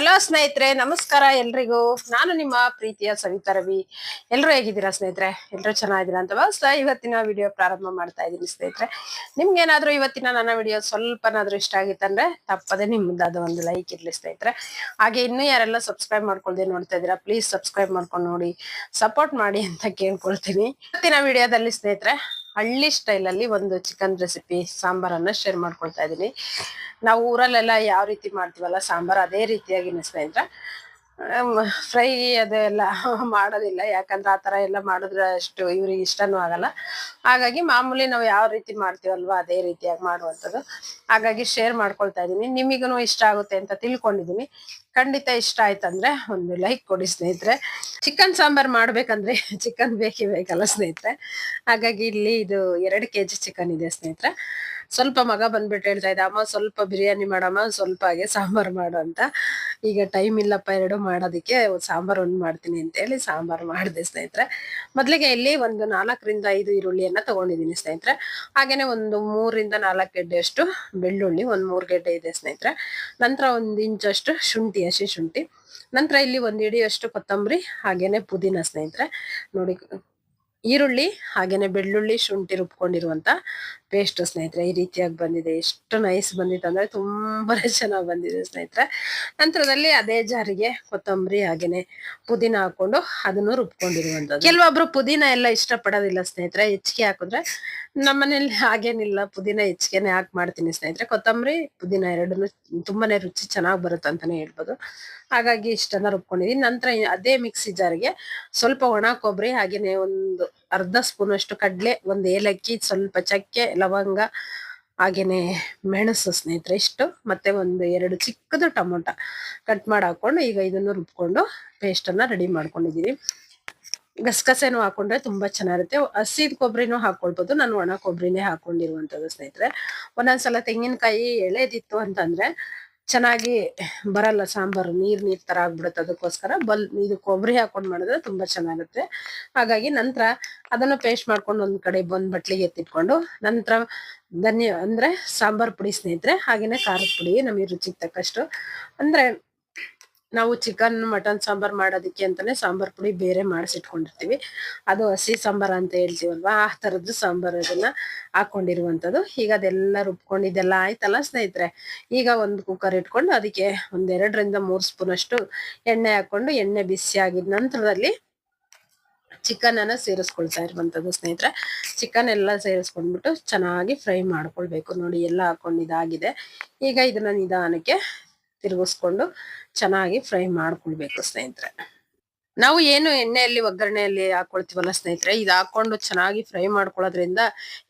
Hello ಸ್ನೇಹಿತರೆ, ನಮಸ್ಕಾರ ಎಲ್ರಿಗೂ. ನಾನು ನಿಮ್ಮ ಪ್ರೀತಿಯ ಸವಿತಾ ರವಿ. ಎಲ್ಲರೂ ಹೇಗಿದ್ದೀರಾ ಸ್ನೇಹಿತರೆ? ಎಲ್ಲರೂ ಚೆನ್ನಾಗಿದ್ದೀರಾ ಅಂತ ಭಾವಿಸ್ತಾ ಇವತ್ತಿನ ವಿಡಿಯೋ ಪ್ರಾರಂಭ ಮಾಡ್ತಾ ಇದ್ದೀನಿ ಸ್ನೇಹಿತರೆ. ನಿಮ್ಗೇನಾದ್ರೂ ಇವತ್ತಿನ ನನ್ನ ವಿಡಿಯೋ ಸ್ವಲ್ಪನಾದ್ರೂ ಇಷ್ಟ ಆಗಿತ್ತಂದ್ರೆ ತಪ್ಪದೆ ನಿಮ್ಮದಾದ ಒಂದು ಲೈಕ್ ಇರ್ಲಿ ಸ್ನೇಹಿತರೆ. ಹಾಗೆ ಇನ್ನೂ ಯಾರೆಲ್ಲ ಸಬ್ಸ್ಕ್ರೈಬ್ ಮಾಡ್ಕೊಳ್ದೆ ನೋಡ್ತಾ ಇದ್ದೀರಾ ಪ್ಲೀಸ್ ಸಬ್ಸ್ಕ್ರೈಬ್ ಮಾಡ್ಕೊಂಡು ನೋಡಿ ಸಪೋರ್ಟ್ ಮಾಡಿ ಅಂತ ಕೇಳ್ಕೊಳ್ತೀನಿ. ಇವತ್ತಿನ ವಿಡಿಯೋದಲ್ಲಿ ಸ್ನೇಹಿತರೆ ಹಳ್ಳಿ ಸ್ಟೈಲಲ್ಲಿ ಒಂದು ಚಿಕನ್ ರೆಸಿಪಿ ಸಾಂಬಾರನ್ನ ಶೇರ್ ಮಾಡ್ಕೊಳ್ತಾ ಇದ್ದೀನಿ. ನಾವು ಊರಲ್ಲೆಲ್ಲ ಯಾವ ರೀತಿ ಮಾಡ್ತೀವಲ್ಲ ಸಾಂಬಾರ್ ಅದೇ ರೀತಿಯಾಗಿ ಸ್ನೇಹಿತರೆ ಫ್ರೈ ಅದೆಲ್ಲ ಮಾಡೋದಿಲ್ಲ. ಯಾಕಂದ್ರೆ ಆ ಥರ ಎಲ್ಲ ಮಾಡಿದ್ರೆ ಅಷ್ಟು ಇವ್ರಿಗೆ ಇಷ್ಟನೂ ಆಗಲ್ಲ. ಹಾಗಾಗಿ ಮಾಮೂಲಿ ನಾವು ಯಾವ ರೀತಿ ಮಾಡ್ತೀವಲ್ವ ಅದೇ ರೀತಿಯಾಗಿ ಮಾಡುವಂಥದ್ದು. ಹಾಗಾಗಿ ಶೇರ್ ಮಾಡ್ಕೊಳ್ತಾ ಇದ್ದೀನಿ. ನಿಮಗೂ ಇಷ್ಟ ಆಗುತ್ತೆ ಅಂತ ತಿಳ್ಕೊಂಡಿದ್ದೀನಿ. ಖಂಡಿತ ಇಷ್ಟ ಆಯ್ತಂದ್ರೆ ಒಂದು ಲೈಕ್ ಕೊಡಿ ಸ್ನೇಹಿತರೆ. ಚಿಕನ್ ಸಾಂಬಾರ್ ಮಾಡ್ಬೇಕಂದ್ರೆ ಚಿಕನ್ ಬೇಕೇ ಬೇಕಲ್ಲ ಸ್ನೇಹಿತರೆ. ಹಾಗಾಗಿ ಇಲ್ಲಿ ಇದು ಎರಡು ಕೆ ಜಿ ಚಿಕನ್ ಇದೆ ಸ್ನೇಹಿತರೆ. ಸ್ವಲ್ಪ ಮಗ ಬಂದ್ಬಿಟ್ಟು ಹೇಳ್ತಾ ಇದ್ದ, ಅಮ್ಮ, ಸ್ವಲ್ಪ ಬಿರಿಯಾನಿ ಮಾಡಮ್ಮ, ಸ್ವಲ್ಪ ಹಾಗೆ ಸಾಂಬಾರ್ ಮಾಡು ಅಂತ. ಈಗ ಟೈಮ್ ಇಲ್ಲಪ್ಪ ಎರಡು ಮಾಡೋದಕ್ಕೆ ಸಾಂಬಾರ್ ಒಂದು ಮಾಡ್ತೀನಿ ಅಂತ ಹೇಳಿ ಸಾಂಬಾರ್ ಮಾಡಿದೆ ಸ್ನೇಹಿತರೆ. ಮೊದಲಿಗೆ ಇಲ್ಲಿ ಒಂದು ನಾಲ್ಕರಿಂದ ಐದು ಈರುಳ್ಳಿಯನ್ನ ತಗೊಂಡಿದ್ದೀನಿ ಸ್ನೇಹಿತರೆ. ಹಾಗೇನೆ ಒಂದು ಮೂರಿಂದ ನಾಲ್ಕು ಗೆಡ್ಡೆಯಷ್ಟು ಬೆಳ್ಳುಳ್ಳಿ, ಒಂದು ಮೂರು ಗೆಡ್ಡೆ ಇದೆ ಸ್ನೇಹಿತರೆ. ನಂತರ ಒಂದು ಇಂಚಷ್ಟು ಶುಂಠಿ, ಹಸಿ ಶುಂಠಿ. ನಂತರ ಇಲ್ಲಿ ಒಂದು ಇಡಿಯಷ್ಟು ಕೊತ್ತಂಬರಿ, ಹಾಗೇನೆ ಪುದೀನ ಸ್ನೇಹಿತರೆ. ನೋಡಿ ಈರುಳ್ಳಿ ಹಾಗೇನೆ ಬೆಳ್ಳುಳ್ಳಿ, ಶುಂಠಿ ರುಬ್ಕೊಂಡಿರುವಂತ ಪೇಸ್ಟ್ ಸ್ನೇಹಿತರೆ, ಈ ರೀತಿಯಾಗಿ ಬಂದಿದೆ. ಎಷ್ಟು ನೈಸ್ ಬಂದಿತ್ತು ಅಂದ್ರೆ ತುಂಬಾನೇ ಚೆನ್ನಾಗಿ ಬಂದಿದೆ ಸ್ನೇಹಿತರೆ. ನಂತರದಲ್ಲಿ ಅದೇ ಜಾರಿಗೆ ಕೊತ್ತಂಬರಿ ಹಾಗೇನೆ ಪುದೀನ ಹಾಕೊಂಡು ಅದನ್ನು ರುಬ್ಕೊಂಡಿರುವಂತದ್ದು. ಕೆಲವೊಬ್ರು ಪುದೀನ ಎಲ್ಲ ಇಷ್ಟಪಡೋದಿಲ್ಲ ಸ್ನೇಹಿತರೆ. ಹೆಚ್ಚಿಗೆ ಹಾಕಿದ್ರೆ ನಮ್ಮನೇಲಿ ಹಾಗೇನಿಲ್ಲ. ಪುದೀನ ಹೆಚ್ಚಿಗೆನೆ ಹಾಕಿ ಮಾಡ್ತೀನಿ ಸ್ನೇಹಿತರೆ. ಕೊತ್ತಂಬರಿ, ಪುದೀನ ಎರಡನ್ನು ತುಂಬಾನೇ ರುಚಿ ಚೆನ್ನಾಗಿ ಬರುತ್ತೆ ಅಂತಾನೆ ಹೇಳ್ಬೋದು. ಹಾಗಾಗಿ ಇಷ್ಟನ್ನ ರುಬ್ಕೊಂಡಿದೀನಿ. ನಂತರ ಅದೇ ಮಿಕ್ಸಿ ಜಾರಿಗೆ ಸ್ವಲ್ಪ ಒಣ ಕೊಬ್ಬರಿ ಹಾಗೆಯೇ ಒಂದು ಅರ್ಧ ಸ್ಪೂನ್ ಅಷ್ಟು ಕಡಲೆ, ಒಂದು ಏಲಕ್ಕಿ, ಸ್ವಲ್ಪ ಚಕ್ಕೆ, ಲವಂಗ ಹಾಗೆಯೇ ಮೆಣಸು ಸ್ನೇಹಿತರೆ ಇಷ್ಟು. ಮತ್ತೆ ಒಂದು ಎರಡು ಚಿಕ್ಕದು ಟೊಮೊಟೊ ಕಟ್ ಮಾಡಿ ಹಾಕೊಂಡು ಈಗ ಇದನ್ನು ರುಬ್ಕೊಂಡು ಪೇಸ್ಟನ್ನು ರೆಡಿ ಮಾಡ್ಕೊಂಡಿದ್ದೀನಿ ಗಸಗಸೆನೂ ಹಾಕೊಂಡ್ರೆ ತುಂಬ ಚೆನ್ನಾಗಿರುತ್ತೆ. ಹಸಿದ ಕೊಬ್ಬರಿನೂ ಹಾಕೊಳ್ಬೋದು. ನಾನು ಒಣ ಕೊಬ್ಬರಿನೇ ಹಾಕೊಂಡಿರುವಂತದ್ದು ಸ್ನೇಹಿತರೆ. ಒಂದೊಂದ್ಸಲ ತೆಂಗಿನಕಾಯಿ ಎಳೆದಿತ್ತು ಅಂತಂದ್ರೆ ಚೆನ್ನಾಗಿ ಬರಲ್ಲ ಸಾಂಬಾರು. ನೀರು ನೀರು ಥರ ಆಗ್ಬಿಡುತ್ತೆ ಅದಕ್ಕೋಸ್ಕರ. ಬಲ್ ಇದು ಕೊಬ್ಬರಿ ಹಾಕೊಂಡು ಮಾಡಿದ್ರೆ ತುಂಬ ಚೆನ್ನಾಗುತ್ತೆ. ಹಾಗಾಗಿ ನಂತರ ಅದನ್ನು ಪೇಸ್ಟ್ ಮಾಡ್ಕೊಂಡು ಒಂದು ಕಡೆ ಬಂದು ಬಟ್ಲಿಗೆ ಎತ್ತಿಟ್ಕೊಂಡು ನಂತರ ಧನ್ಯ ಅಂದರೆ ಸಾಂಬಾರು ಪುಡಿ ಸ್ನೇಹಿತರೆ ಹಾಗೆಯೇ ಖಾರದ ಪುಡಿ ನಮಗೆ ರುಚಿಗೆ ತಕ್ಕಷ್ಟು. ಅಂದ್ರೆ ನಾವು ಚಿಕನ್ ಮಟನ್ ಸಾಂಬಾರ್ ಮಾಡೋದಕ್ಕೆ ಅಂತಾನೆ ಸಾಂಬಾರ್ ಪುಡಿ ಬೇರೆ ಮಾಡಿಸಿಟ್ಕೊಂಡಿರ್ತೀವಿ. ಅದು ಹಸಿ ಸಾಂಬಾರ್ ಅಂತ ಹೇಳ್ತೀವಲ್ವಾ? ಆ ಥರದ್ದು ಸಾಂಬಾರ್ ಅದನ್ನ ಹಾಕೊಂಡಿರುವಂಥದ್ದು. ಈಗ ಅದೆಲ್ಲ ರುಬ್ಕೊಂಡು ಇದೆಲ್ಲ ಆಯ್ತಲ್ಲ ಸ್ನೇಹಿತರೆ? ಈಗ ಒಂದು ಕುಕ್ಕರ್ ಇಟ್ಕೊಂಡು ಅದಕ್ಕೆ ಒಂದೆರಡರಿಂದ ಮೂರು ಸ್ಪೂನ್ ಅಷ್ಟು ಎಣ್ಣೆ ಹಾಕೊಂಡು ಎಣ್ಣೆ ಬಿಸಿ ಆಗಿದ ನಂತರದಲ್ಲಿ ಚಿಕನ್ ಅನ್ನ ಸೇರಿಸ್ಕೊಳ್ತಾ ಇರುವಂತದ್ದು ಸ್ನೇಹಿತರೆ. ಚಿಕನ್ ಎಲ್ಲ ಸೇರಿಸ್ಕೊಂಡ್ಬಿಟ್ಟು ಚೆನ್ನಾಗಿ ಫ್ರೈ ಮಾಡ್ಕೊಳ್ಬೇಕು. ನೋಡಿ ಎಲ್ಲ ಹಾಕೊಂಡು ಇದಾಗಿದೆ. ಈಗ ಇದನ್ನ ನಿಧಾನಕ್ಕೆ ತಿರುಗಿಸ್ಕೊಂಡು ಚೆನ್ನಾಗಿ ಫ್ರೈ ಮಾಡ್ಕೊಳ್ಬೇಕು ಸ್ನೇಹಿತರೆ. ನಾವು ಏನು ಎಣ್ಣೆಯಲ್ಲಿ ಒಗ್ಗರಣೆಯಲ್ಲಿ ಹಾಕೊಳ್ತೀವಲ್ಲ ಸ್ನೇಹಿತರೆ, ಇದು ಹಾಕೊಂಡು ಚೆನ್ನಾಗಿ ಫ್ರೈ ಮಾಡ್ಕೊಳ್ಳೋದ್ರಿಂದ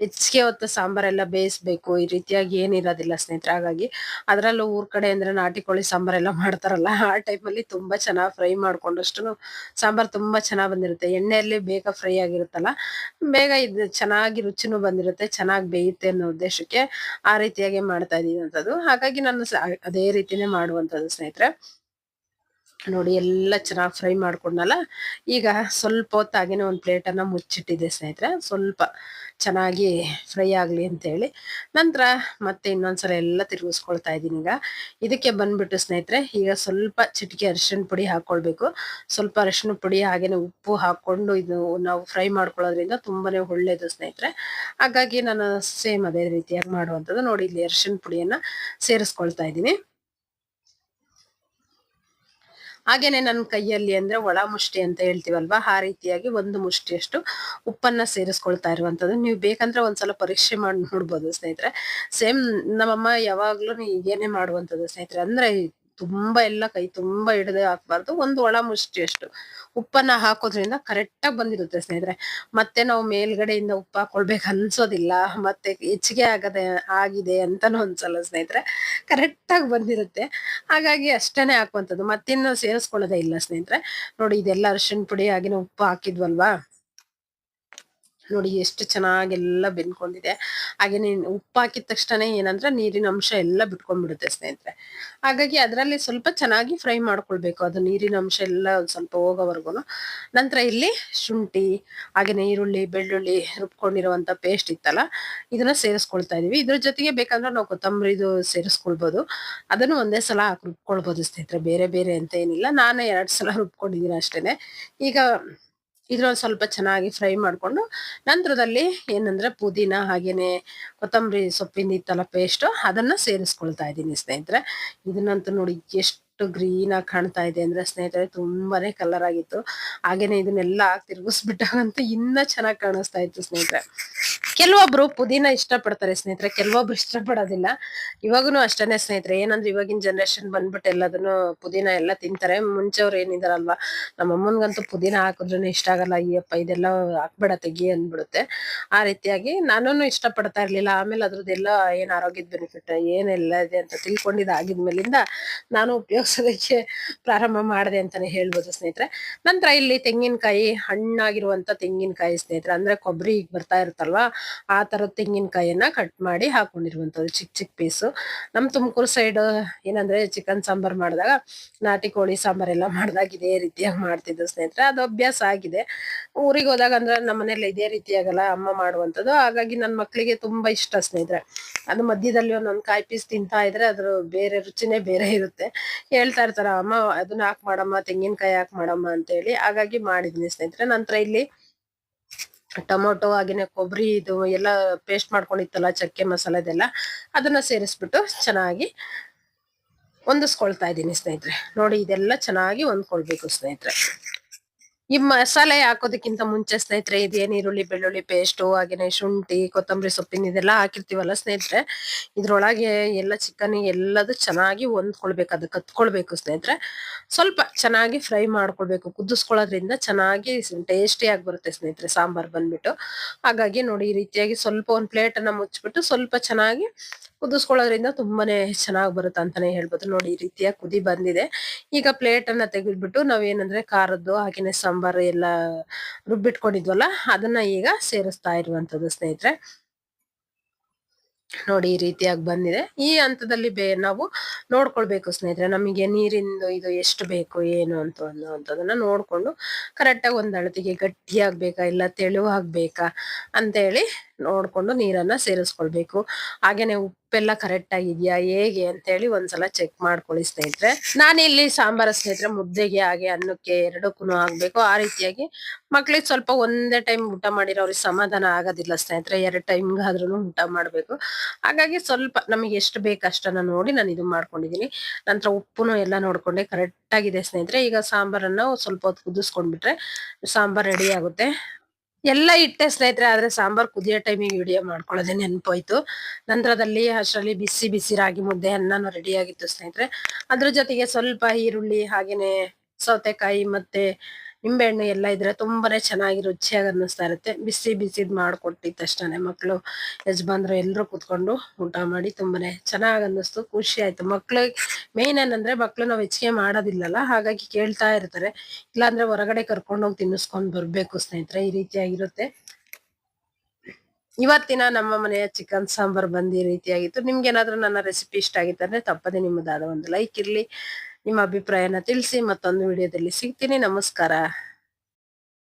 ಹೆಚ್ಚಿಗೆ ಹೊತ್ತು ಸಾಂಬಾರೆಲ್ಲ ಬೇಯಿಸ್ಬೇಕು, ಈ ರೀತಿಯಾಗಿ ಏನಿರೋದಿಲ್ಲ ಸ್ನೇಹಿತರೆ, ಹಾಗಾಗಿ ಅದರಲ್ಲೂ ಊರ್ ಕಡೆ ಅಂದ್ರೆ ನಾಟಿ ಕೋಳಿ ಸಾಂಬಾರೆಲ್ಲ ಮಾಡ್ತಾರಲ್ಲ, ಆ ಟೈಪಲ್ಲಿ ತುಂಬಾ ಚೆನ್ನಾಗಿ ಫ್ರೈ ಮಾಡ್ಕೊಂಡಷ್ಟು ಸಾಂಬಾರ್ ತುಂಬಾ ಚೆನ್ನಾಗಿ ಬಂದಿರುತ್ತೆ. ಎಣ್ಣೆಯಲ್ಲಿ ಬೇಗ ಫ್ರೈ ಆಗಿರುತ್ತಲ್ಲ, ಬೇಗ ಇದು ಚೆನ್ನಾಗಿ ರುಚಿನೂ ಬಂದಿರುತ್ತೆ, ಚೆನ್ನಾಗಿ ಬೇಯುತ್ತೆ ಅನ್ನೋ ಉದ್ದೇಶಕ್ಕೆ ಆ ರೀತಿಯಾಗಿ ಮಾಡ್ತಾ ಇದೀನಿ ಅಂತದ್ದು ಹಾಗಾಗಿ ನಾನು ಅದೇ ರೀತಿನೇ ಮಾಡುವಂಥದ್ದು ಸ್ನೇಹಿತರೆ. ನೋಡಿ ಎಲ್ಲ ಚೆನ್ನಾಗಿ ಫ್ರೈ ಮಾಡ್ಕೊಂಡಲ್ಲ? ಈಗ ಸ್ವಲ್ಪ ಹೊತ್ತಾಗಿನೇ ಒಂದು ಪ್ಲೇಟನ್ನು ಮುಚ್ಚಿಟ್ಟಿದ್ದೆ ಸ್ನೇಹಿತರೆ. ಸ್ವಲ್ಪ ಚೆನ್ನಾಗಿ ಫ್ರೈ ಆಗಲಿ ಅಂತೇಳಿ. ನಂತರ ಮತ್ತೆ ಇನ್ನೊಂದ್ಸಲ ಎಲ್ಲ ತಿರುಗಿಸ್ಕೊಳ್ತಾ ಇದ್ದೀನಿ ಈಗ. ಇದಕ್ಕೆ ಬಂದ್ಬಿಟ್ಟು ಸ್ನೇಹಿತರೆ, ಈಗ ಸ್ವಲ್ಪ ಚಿಟಿಕೆ ಅರಿಶಿಣ ಪುಡಿ ಹಾಕ್ಕೊಳ್ಬೇಕು ಸ್ವಲ್ಪ ಅರಿಶಿಣ ಪುಡಿ ಹಾಗೆಯೇ ಉಪ್ಪು ಹಾಕ್ಕೊಂಡು ಇದು ನಾವು ಫ್ರೈ ಮಾಡ್ಕೊಳ್ಳೋದ್ರಿಂದ ತುಂಬಾ ಒಳ್ಳೆಯದು ಸ್ನೇಹಿತರೆ. ಹಾಗಾಗಿ ನಾನು ಸೇಮ್ ಅದೇ ರೀತಿಯಾಗಿ ಮಾಡುವಂಥದ್ದು. ನೋಡಿ ಇಲ್ಲಿ ಅರಿಶಿಣ ಪುಡಿಯನ್ನು ಸೇರಿಸ್ಕೊಳ್ತಾ ಇದ್ದೀನಿ. ಹಾಗೇನೆ ನನ್ನ ಕೈಯಲ್ಲಿ ಅಂದ್ರೆ ಒಳ ಮುಷ್ಟಿ ಅಂತ ಹೇಳ್ತೀವಲ್ವಾ, ಆ ರೀತಿಯಾಗಿ ಒಂದು ಮುಷ್ಟಿಯಷ್ಟು ಉಪ್ಪನ್ನ ಸೇರಿಸ್ಕೊಳ್ತಾ ಇರುವಂತದ್ದು ನೀವು ಬೇಕಂದ್ರೆ ಒಂದ್ಸಲ ಪರೀಕ್ಷೆ ಮಾಡಿ ನೋಡ್ಬೋದು ಸ್ನೇಹಿತರೆ. ಸೇಮ್ ನಮ್ಮಮ್ಮ ಯಾವಾಗ್ಲೂ ಏನೇ ಮಾಡುವಂತದ್ದು ಸ್ನೇಹಿತರೆ, ಅಂದ್ರೆ ತುಂಬಾ ಎಲ್ಲ ಕೈ ತುಂಬಾ ಹಿಡದೆ ಹಾಕ್ಬಾರ್ದು. ಒಂದು ಒಳ ಮುಷ್ಟಿಯಷ್ಟು ಉಪ್ಪನ್ನ ಹಾಕೋದ್ರಿಂದ ಕರೆಕ್ಟಾಗಿ ಬಂದಿರುತ್ತೆ ಸ್ನೇಹಿತರೆ. ಮತ್ತೆ ನಾವು ಮೇಲ್ಗಡೆಯಿಂದ ಉಪ್ಪು ಹಾಕೊಳ್ಬೇಕು ಅನ್ಸೋದಿಲ್ಲ. ಮತ್ತೆ ಹೆಚ್ಚಿಗೆ ಆಗದೆ, ಆಗಿದೆ ಅಂತಾನು ಅನ್ಸಲ್ಲ ಸ್ನೇಹಿತರೆ. ಕರೆಕ್ಟಾಗಿ ಬಂದಿರುತ್ತೆ. ಹಾಗಾಗಿ ಅಷ್ಟೇನೆ ಹಾಕುವಂಥದ್ದು. ಮತ್ತಿನ್ನೂ ಸೇರಿಸ್ಕೊಳ್ಳೋದೇ ಇಲ್ಲ ಸ್ನೇಹಿತರೆ. ನೋಡಿ, ಇದೆಲ್ಲ ಅರಿಶಿಣ ಪುಡಿ ಆಗಿನ ಉಪ್ಪು ಹಾಕಿದ್ವಲ್ವಾ? ನೋಡಿ ಎಷ್ಟು ಚೆನ್ನಾಗೆಲ್ಲ ಬೆನ್ಕೊಂಡಿದೆ ಹಾಗೇನೇ ಉಪ್ಪು ಹಾಕಿದ ತಕ್ಷಣ ಏನಂದ್ರೆ ನೀರಿನ ಅಂಶ ಎಲ್ಲ ಬಿಟ್ಕೊಂಡ್ಬಿಡುತ್ತೆ ಸ್ನೇಹಿತರೆ. ಹಾಗಾಗಿ ಅದರಲ್ಲಿ ಸ್ವಲ್ಪ ಚೆನ್ನಾಗಿ ಫ್ರೈ ಮಾಡ್ಕೊಳ್ಬೇಕು. ಅದು ನೀರಿನ ಅಂಶ ಎಲ್ಲ ಸ್ವಲ್ಪ ಹೋಗೋವರೆಗೂ ನಂತರ ಇಲ್ಲಿ ಶುಂಠಿ ಹಾಗೆಯೇ ಈರುಳ್ಳಿ ಬೆಳ್ಳುಳ್ಳಿ ರುಬ್ಕೊಂಡಿರುವಂಥ ಪೇಸ್ಟ್ ಇತ್ತಲ್ಲ, ಇದನ್ನ ಸೇರಿಸ್ಕೊಳ್ತಾ ಇದೀವಿ. ಇದ್ರ ಜೊತೆಗೆ ಬೇಕಂದ್ರೆ ನಾವು ಕೊತ್ತಂಬರಿದು ಸೇರಿಸ್ಕೊಳ್ಬೋದು. ಅದನ್ನು ಒಂದೇ ಸಲ ರುಬ್ಕೊಳ್ಬೋದು ಸ್ನೇಹಿತರೆ. ಬೇರೆ ಬೇರೆ ಅಂತ ಏನಿಲ್ಲ. ನಾನು ಎರಡು ಸಲ ರುಬ್ಕೊಂಡಿದ್ದೀನಿ ಅಷ್ಟೇ ಈಗ ಇದ್ರೊಂದು ಸ್ವಲ್ಪ ಚೆನ್ನಾಗಿ ಫ್ರೈ ಮಾಡ್ಕೊಂಡು ನಂತರದಲ್ಲಿ ಏನಂದ್ರೆ ಪುದೀನ ಹಾಗೇನೆ ಕೊತ್ತಂಬರಿ ಸೊಪ್ಪಿನ ಇತ್ತಲ್ಲ ಪೇಸ್ಟ್ ಅದನ್ನ ಸೇರಿಸ್ಕೊಳ್ತಾ ಇದ್ದೀನಿ ಸ್ನೇಹಿತರೆ. ಇದನ್ನಂತೂ ನೋಡಿ ಎಷ್ಟು ಗ್ರೀನ್ ಆಗಿ ಕಾಣ್ತಾ ಇದೆ ಅಂದ್ರೆ ಸ್ನೇಹಿತರೆ ತುಂಬಾನೇ ಕಲರ್ ಆಗಿತ್ತು. ಹಾಗೇನೆ ಇದನ್ನೆಲ್ಲ ತಿರುಗಿಸ್ಬಿಟ್ಟಾಗಂತೂ ಇನ್ನ ಚೆನ್ನಾಗಿ ಕಾಣಿಸ್ತಾ ಇತ್ತು ಸ್ನೇಹಿತರೆ. ಕೆಲವೊಬ್ರು ಪುದೀನ ಇಷ್ಟಪಡ್ತಾರೆ ಸ್ನೇಹಿತರೆ, ಕೆಲವೊಬ್ರು ಇಷ್ಟಪಡೋದಿಲ್ಲ. ಇವಾಗನು ಅಷ್ಟೇನೆ ಸ್ನೇಹಿತರೆ, ಏನಂದ್ರೆ ಇವಾಗಿನ ಜನರೇಷನ್ ಬಂದ್ಬಿಟ್ಟು ಎಲ್ಲದನ್ನು ಪುದೀನ ಎಲ್ಲ ತಿಂತಾರೆ. ಮುಂಚೆವ್ರು ಏನಿದಾರಲ್ವಾ, ನಮ್ಮ ಅಮ್ಮನ್ಗಂತೂ ಪುದೀನ ಹಾಕಿದ್ರೂ ಇಷ್ಟ ಆಗಲ್ಲ, ಅಯ್ಯಪ್ಪ ಇದೆಲ್ಲ ಹಾಕ್ಬೇಡ ತೆಗಿ ಅಂದ್ಬಿಡುತ್ತೆ. ಆ ರೀತಿಯಾಗಿ ನಾನು ಇಷ್ಟಪಡ್ತಾ ಇರ್ಲಿಲ್ಲ. ಆಮೇಲೆ ಅದ್ರದ್ದೆಲ್ಲ ಏನ್ ಆರೋಗ್ಯದ ಬೆನಿಫಿಟ್ ಏನೆಲ್ಲ ಇದೆ ಅಂತ ತಿಳ್ಕೊಂಡಿದ್ದು ಆಗಿದ್ಮೇಲಿಂದ ನಾನು ಉಪಯೋಗಿಸೋದಕ್ಕೆ ಪ್ರಾರಂಭ ಮಾಡಿದೆ ಅಂತಾನೆ ಹೇಳ್ಬೋದು ಸ್ನೇಹಿತರೆ. ನಂತರ ಇಲ್ಲಿ ತೆಂಗಿನಕಾಯಿ ಹಣ್ಣಾಗಿರುವಂತ ತೆಂಗಿನಕಾಯಿ ಸ್ನೇಹಿತರೆ, ಅಂದ್ರೆ ಕೊಬ್ಬರಿ ಬರ್ತಾ ಇರುತ್ತಲ್ವಾ ಆ ಥರ ತೆಂಗಿನಕಾಯಿಯನ್ನು ಕಟ್ ಮಾಡಿ ಹಾಕೊಂಡಿರುವಂತದ್ದು ಚಿಕ್ಕ ಚಿಕ್ಕ ಪೀಸು ನಮ್ ತುಮಕೂರು ಸೈಡ್ ಏನಂದ್ರೆ ಚಿಕನ್ ಸಾಂಬಾರ್ ಮಾಡಿದಾಗ ನಾಟಿ ಕೋಳಿ ಸಾಂಬಾರ್ ಎಲ್ಲ ಮಾಡಿದಾಗ ಇದೇ ರೀತಿಯಾಗಿ ಮಾಡ್ತಿದ್ದು ಸ್ನೇಹಿತರೆ. ಅದು ಅಭ್ಯಾಸ ಆಗಿದೆ. ಊರಿಗೆ ಹೋದಾಗ ಅಂದ್ರೆ ನಮ್ಮ ಮನೇಲಿ ಇದೇ ರೀತಿಯಾಗಲ್ಲ ಅಮ್ಮ ಮಾಡುವಂತದ್ದು ಹಾಗಾಗಿ ನನ್ನ ಮಕ್ಕಳಿಗೆ ತುಂಬಾ ಇಷ್ಟ ಸ್ನೇಹಿತರೆ. ಅದು ಮಧ್ಯದಲ್ಲಿ ಒಂದೊಂದು ಕಾಯಿ ಪೀಸ್ ತಿಂತಾ ಇದ್ರೆ ಅದ್ರ ಬೇರೆ ರುಚಿನೇ ಬೇರೆ ಇರುತ್ತೆ. ಹೇಳ್ತಾ ಇರ್ತಾರ, ಅಮ್ಮ, ಅದನ್ನ ಹಾಕ್ ಮಾಡಮ್ಮ, ತೆಂಗಿನಕಾಯಿ ಹಾಕ್ ಮಾಡಮ್ಮ ಅಂತ ಹೇಳಿ. ಹಾಗಾಗಿ ಮಾಡಿದ್ನಿ ಸ್ನೇಹಿತರೆ. ನಂತರ ಇಲ್ಲಿ ಟೊಮೊಟೊ, ಹಾಗೇನೆ ಕೊಬ್ಬರಿ ಇದು ಎಲ್ಲ ಪೇಸ್ಟ್ ಮಾಡ್ಕೊಂಡಿತ್ತಲ್ಲ, ಚಕ್ಕೆ ಮಸಾಲೆದೆಲ್ಲ, ಅದನ್ನ ಸೇರಿಸ್ಬಿಟ್ಟು ಚೆನ್ನಾಗಿ ಹೊಂದಿಸ್ಕೊಳ್ತಾ ಇದ್ದೀನಿ ಸ್ನೇಹಿತರೆ. ನೋಡಿ, ಇದೆಲ್ಲ ಚೆನ್ನಾಗಿ ಹೊಂದ್ಕೊಳ್ಬೇಕು ಸ್ನೇಹಿತರೆ. ಈ ಮಸಾಲೆ ಹಾಕೋದಕ್ಕಿಂತ ಮುಂಚೆ ಸ್ನೇಹಿತರೆ ಇದೇನು ಈರುಳ್ಳಿ ಬೆಳ್ಳುಳ್ಳಿ ಪೇಸ್ಟು ಹಾಗೇನೆ ಶುಂಠಿ, ಕೊತ್ತಂಬರಿ ಸೊಪ್ಪಿನ ಇದೆಲ್ಲ ಹಾಕಿರ್ತೀವಲ್ಲ ಸ್ನೇಹಿತರೆ? ಇದ್ರೊಳಗೆ ಎಲ್ಲ ಚಿಕನ್ ಎಲ್ಲದು ಚೆನ್ನಾಗಿ ಹೊಂದ್ಕೊಳ್ಬೇಕು, ಅದಕ್ಕೆ ಕತ್ಕೊಳ್ಬೇಕು ಸ್ನೇಹಿತರೆ. ಸ್ವಲ್ಪ ಚೆನ್ನಾಗಿ ಫ್ರೈ ಮಾಡ್ಕೊಳ್ಬೇಕು, ಕುದಿಸ್ಕೊಳ್ಳೋದ್ರಿಂದ ಚೆನ್ನಾಗಿ ಟೇಸ್ಟಿ ಆಗಿ ಬರುತ್ತೆ ಸ್ನೇಹಿತರೆ ಸಾಂಬಾರ್ ಬಂದ್ಬಿಟ್ಟು. ಹಾಗಾಗಿ ನೋಡಿ ಈ ರೀತಿಯಾಗಿ ಸ್ವಲ್ಪ ಒಂದು ಪ್ಲೇಟ್ ಅನ್ನ ಮುಚ್ಚಿಬಿಟ್ಟು ಸ್ವಲ್ಪ ಚೆನ್ನಾಗಿ ಕುದಿಸ್ಕೊಳ್ಳೋದ್ರಿಂದ ತುಂಬಾನೇ ಚೆನ್ನಾಗಿ ಬರುತ್ತೆ ಅಂತಾನೆ ಹೇಳ್ಬೋದು. ನೋಡಿ, ಈ ರೀತಿಯ ಕುದಿ ಬಂದಿದೆ. ಈಗ ಪ್ಲೇಟ್ ಅನ್ನ ತೆಗೆದ್ಬಿಟ್ಟು ನಾವೇನಂದ್ರೆ ಖಾರದ್ದು, ಹಾಗೆನೆ ಸಾಂಬಾರ್ ಎಲ್ಲ ರುಬ್ಬಿಟ್ಕೊಂಡಿದ್ವಲ್ಲ, ಅದನ್ನ ಈಗ ಸೇರಿಸ್ತಾ ಇರುವಂತದ್ದು ಸ್ನೇಹಿತರೆ. ನೋಡಿ, ಈ ರೀತಿಯಾಗಿ ಬಂದಿದೆ. ಈ ಹಂತದಲ್ಲಿ ಬೇ, ನಾವು ನೋಡ್ಕೊಳ್ಬೇಕು ಸ್ನೇಹಿತರೆ, ನಮಗೆ ನೀರಿಂದು ಇದು ಎಷ್ಟು ಬೇಕು, ಏನು ಅಂತ ಅನ್ನೋಂಥದ್ದನ್ನ ನೋಡ್ಕೊಂಡು ಕರೆಕ್ಟಾಗಿ ಒಂದ್ ಅಳತೆಗೆ ಗಟ್ಟಿಯಾಗ್ಬೇಕಾ, ಇಲ್ಲ ತೆಳುವಾಗಬೇಕಾ ಅಂತ ಹೇಳಿ ನೋಡ್ಕೊಂಡು ನೀರನ್ನ ಸೇರಿಸ್ಕೊಳ್ಬೇಕು. ಹಾಗೇನೆ ಉಪ್ಪೆಲ್ಲ ಕರೆಕ್ಟ್ ಆಗಿದ್ಯಾ, ಹೇಗೆ ಅಂತ ಹೇಳಿ ಒಂದ್ಸಲ ಚೆಕ್ ಮಾಡ್ಕೊಳ್ಳಿ ಸ್ನೇಹಿತರೆ. ನಾನಿಲ್ಲಿ ಸಾಂಬಾರ ಸ್ನೇಹಿತರೆ, ಮುದ್ದೆಗೆ ಹಾಗೆ ಅನ್ನಕ್ಕೆ ಎರಡಕ್ಕೂ ಆಗ್ಬೇಕು ಆ ರೀತಿಯಾಗಿ ಮಕ್ಳಿಗೆ ಸ್ವಲ್ಪ ಒಂದೇ ಟೈಮ್ ಊಟ ಮಾಡಿರೋ ಅವ್ರಿಗೆ ಸಮಾಧಾನ ಆಗೋದಿಲ್ಲ ಸ್ನೇಹಿತರೆ. ಎರಡು ಟೈಮ್ ಟೈಮ್ಗಾದ್ರೂ ಊಟ ಮಾಡಬೇಕು. ಹಾಗಾಗಿ ಸ್ವಲ್ಪ ನಮಗೆ ಎಷ್ಟು ಬೇಕು ಅಷ್ಟನ್ನ ನೋಡಿ ನಾನು ಇದು ಮಾಡ್ಕೊಂಡಿದೀನಿ ನಂತರ ಉಪ್ಪುನು ಎಲ್ಲ ನೋಡ್ಕೊಂಡೆ ಕರೆಕ್ಟ್ ಆಗಿದೆ ಸ್ನೇಹಿತರೆ. ಈಗ ಸಾಂಬಾರನ್ನ ಸ್ವಲ್ಪ ಹೊತ್ತು ಕುದಿಸ್ಕೊಂಡ್ಬಿಟ್ರೆ ಸಾಂಬಾರ್ ರೆಡಿ ಆಗುತ್ತೆ. ಎಲ್ಲ ಇಟ್ಟೆ ಸ್ನೇಹಿತರೆ, ಆದ್ರೆ ಸಾಂಬಾರ್ ಕುದಿಯೋ ಟೈಮಿಗೆ ವಿಡಿಯೋ ಮಾಡ್ಕೊಳ್ಳೋದೇ ನೆನಪೋಯ್ತು. ನಂತರದಲ್ಲಿ ಅಷ್ಟರಲ್ಲಿ ಬಿಸಿ ಬಿಸಿ ರಾಗಿ ಮುದ್ದೆ ಅನ್ನನೂ ರೆಡಿ ಆಗಿತ್ತು ಸ್ನೇಹಿತರೆ. ಅದ್ರ ಜೊತೆಗೆ ಸ್ವಲ್ಪ ಈರುಳ್ಳಿ, ಹಾಗೇನೆ ಸೌತೆಕಾಯಿ ಮತ್ತೆ ನಿಂಬೆಹಣ್ಣು ಎಲ್ಲ ಇದ್ರೆ ತುಂಬಾನೇ ಚೆನ್ನಾಗಿ ರುಚಿಯಾಗಿ ಅನ್ನಿಸ್ತಾ ಇರುತ್ತೆ. ಬಿಸಿ ಬಿಸಿದ್ ಮಾಡ್ಕೊಟ್ಟಿದ್ ತಕ್ಷಣ ಮಕ್ಕಳು ಯಜಮಾನ್ರು ಎಲ್ಲರೂ ಕುತ್ಕೊಂಡು ಊಟ ಮಾಡಿ ತುಂಬಾನೇ ಚೆನ್ನಾಗಿ ಅನ್ನಿಸ್ತು. ಖುಷಿ ಆಯ್ತು. ಮಕ್ಳು ಮೇನ್ ಏನಂದ್ರೆ ಮಕ್ಳು ನಾವು ಹೆಚ್ಚಿಗೆ ಮಾಡೋದಿಲ್ಲಲ್ಲ, ಹಾಗಾಗಿ ಕೇಳ್ತಾ ಇರ್ತಾರೆ. ಇಲ್ಲಾಂದ್ರೆ ಹೊರಗಡೆ ಕರ್ಕೊಂಡು ಹೋಗಿ ತಿನ್ನಿಸ್ಕೊಂಡ್ ಬರ್ಬೇಕು ಸ್ನೇಹಿತರೆ, ಈ ರೀತಿಯಾಗಿರುತ್ತೆ ಇವತ್ತಿನ ನಮ್ಮ ಮನೆಯ ಚಿಕನ್ ಸಾಂಬಾರ್ ಬಂದ್ ಈ ರೀತಿಯಾಗಿತ್ತು ನಿಮ್ಗೆ ಏನಾದ್ರೂ ನನ್ನ ರೆಸಿಪಿ ಇಷ್ಟ ಆಗಿತ್ತು ಅಂದ್ರೆ ತಪ್ಪದೆ ನಿಮ್ಮದಾದ ಒಂದು ಲೈಕ್ ಇರ್ಲಿ. ನಿಮ್ಮ ಅಭಿಪ್ರಾಯನ ತಿಳಿಸಿ ಮತ್ತೊಂದು ವಿಡಿಯೋದಲ್ಲಿ ಸಿಗ್ತೀನಿ. ನಮಸ್ಕಾರ.